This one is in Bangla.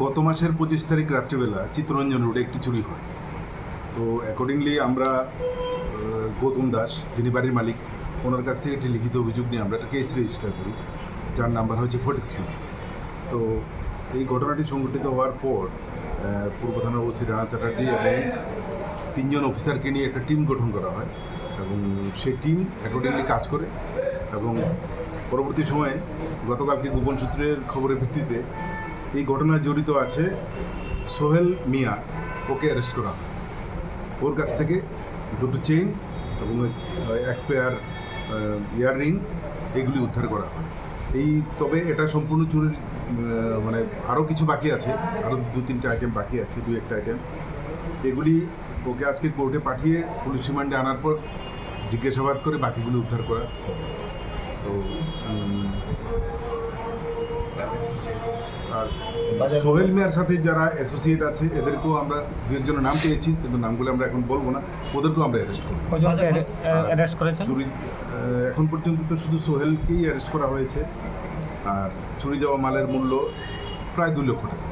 গত মাসের পঁচিশ তারিখ রাত্রিবেলা চিত্তরঞ্জন রোডে একটি চুরি হয়। তো অ্যাকর্ডিংলি আমরা গৌতম দাস, যিনি বাড়ির মালিক, ওনার কাছ থেকে একটি লিখিত অভিযোগ নিয়ে আমরা একটা কেস রেজিস্টার করি, যার নাম্বার হচ্ছে ফোর্টি থ্রি তো এই ঘটনাটি সংঘটিত হওয়ার পর পূর্ব থানার ওসি রানা চ্যাটার্জি এবং তিনজন অফিসারকে নিয়ে একটা টিম গঠন করা হয় এবং সেই টিম অ্যাকর্ডিংলি কাজ করে এবং পরবর্তী সময়ে গতকালকে গোপন সূত্রের খবরের ভিত্তিতে এই ঘটনায় জড়িত আছে সোহেল মিয়া, ওকে অ্যারেস্ট করা হয়। ওর কাছ থেকে দুটো চেইন এবং এক পেয়ার ইয়াররিং এগুলি উদ্ধার করা হয়। এই, তবে এটা সম্পূর্ণ চুরির মানে আরও কিছু বাকি আছে, আরও দু তিনটে আইটেম বাকি আছে, দু একটা আইটেম এগুলি ওকে আজকে কোর্টে পাঠিয়ে পুলিশ রিমান্ডে আনার পর জিজ্ঞাসাবাদ করে বাকিগুলি উদ্ধার করা। তো আর সোহেল মিয়ার সাথে যারা অ্যাসোসিয়েট আছে এদেরকেও আমরা দু একজনের নাম পেয়েছি কিন্তু নামগুলো আমরা এখন বলব না। ওদেরকেও আমরা অ্যারেস্ট করব। অ্যারেস্ট করেছেন? চুরি এখন পর্যন্ত তো শুধু সোহেলকেই অ্যারেস্ট করা হয়েছে। আর চুরি যাওয়া মালের মূল্য প্রায় দু লক্ষ টাকা।